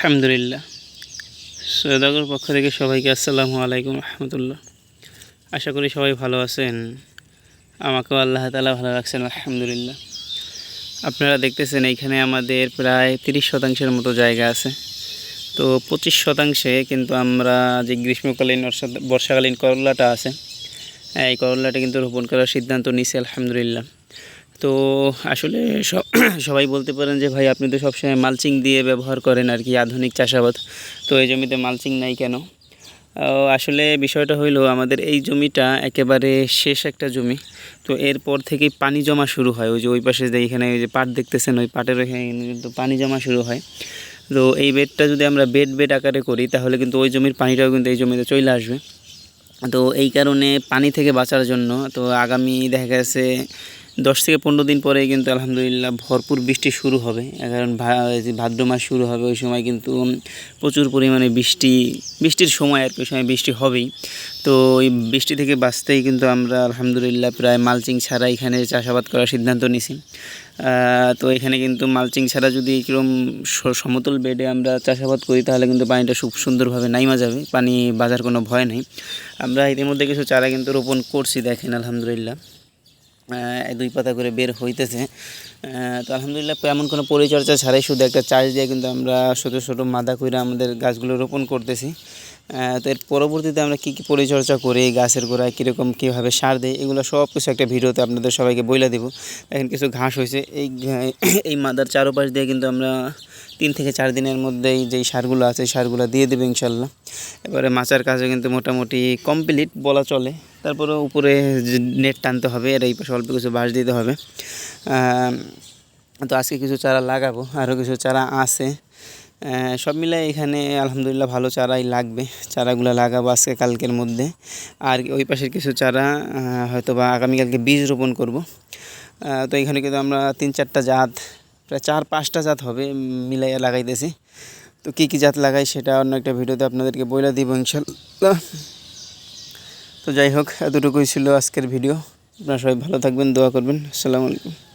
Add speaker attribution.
Speaker 1: আলহামদুলিল্লাহ। সৈয়দাগর পক্ষ থেকে সবাইকে আসসালামু আলাইকুম রহমতুল্লাহ। আশা করি সবাই ভালো আছেন। আমাকেও আল্লাহ তালা ভালো রাখছেন, আলহামদুলিল্লাহ। আপনারা দেখতেছেন এইখানে আমাদের প্রায় তিরিশ শতাংশের মতো জায়গা আছে। তো পঁচিশ শতাংশে কিন্তু আমরা যে গ্রীষ্মকালীন বর্ষাকালীন করলাটা আছে, এই করলাটা কিন্তু রোপণ করার সিদ্ধান্ত নিছে আলহামদুলিল্লাহ। তো আসলে সবাই বলতে পারেন যে, ভাই, আপনি তো সবসময় মালচিং দিয়ে ব্যবহার করেন আর কি, আধুনিক চাষাবাদ। তো এই জমিতে মালচিং নাই কেন? আসলে বিষয়টা হইল, আমাদের এই জমিটা একেবারে শেষ একটা জমি। তো এরপর থেকেই পানি জমা শুরু হয়। ওই যে ওই পাশে এখানে ওই যে পাট দেখতেছেন, ওই পাটের ওইখানে কিন্তু পানি জমা শুরু হয়। তো এই বেডটা যদি আমরা বেড বেড আকারে করি, তাহলে কিন্তু ওই জমির পানিটাও কিন্তু এই জমিতে চলে আসবে। তো এই কারণে পানি থেকে বাঁচার জন্য, তো আগামী দেখা গেছে দশ থেকে পনেরো দিন পরে কিন্তু আলহামদুলিল্লাহ ভরপুর বৃষ্টি শুরু হবে। কারণ ভাদ্র মাস শুরু হবে, ওই সময় কিন্তু প্রচুর পরিমাণে বৃষ্টি, বৃষ্টির সময় আর কি, ওই সময় বৃষ্টি হবেই। তো এই বৃষ্টি থেকে বাঁচতেই কিন্তু আমরা আলহামদুলিল্লাহ প্রায় মালচিং ছাড়া এখানে চাষাবাদ করার সিদ্ধান্ত নিছি। তো এখানে কিন্তু মালচিং ছাড়া যদি এরকম সমতল বেডে আমরা চাষাবাদ করি, তাহলে কিন্তু পানিটা খুব সুন্দরভাবে নাইমা যাবে, পানি বাজার কোনো ভয় নেই। আমরা ইতিমধ্যে কিছু চারা কিন্তু রোপণ করছি, দেখেন আলহামদুলিল্লাহ। দুই পাতা করে বের হইতেছে। তো আলহামদুলিল্লাহ এমন কোনো পরিচর্যা ছাড়াই শুধু একটা চার্জ দিয়ে কিন্তু আমরা ছোটো ছোটো মাদা কইরা আমাদের গাছগুলো রোপণ করতেছি। তো পরবর্তীতে আমরা কী কী পরিচর্যা করি, গাছের গোড়ায় কীরকম কীভাবে সার দিই, এগুলো সব কিছু একটা ভিডিওতে আপনাদের সবাইকে বইলা দেবো। এখন কিছু ঘাস হয়েছে, এই এই মাদার চারোপাশ দিয়ে কিন্তু আমরা তিন থেকে চার দিনের মধ্যেই যেই সারগুলো আছে সারগুলো দিয়ে দেবো ইনশাল্লাহ। এবারে মাচার কাজও কিন্তু মোটামুটি কমপ্লিট বলা চলে। তারপরে উপরে নেট টানতে হবে আর এই পাশে অল্প কিছু বাঁশ দিতে হবে। তো আজকে কিছু চারা লাগাবো, আরও কিছু চারা আছে। সব মিলাই এখানে আলহামদুলিল্লাহ ভালো চারাই লাগবে, চারাগুলো লাগাবো আজকে, কালকের মধ্যে। আর ওই পাশের কিছু চারা হয়তো বা আগামীকালকে বীজ রোপণ করব। তো এখানে কিন্তু আমরা তিন চারটা জাত, প্রায় চার পাঁচটা জাত হবে মিলাইয়া লাগাইতেছি। তো কী কী জাত লাগাই সেটা অন্য একটা ভিডিওতে আপনাদেরকে বইলা দিব ইনশাল্লাহ তো যাই হোক, এতটুকুই ছিল আজকের ভিডিও। আপনারা সবাই ভালো থাকবেন, দোয়া করবেন। আসসালামু আলাইকুম।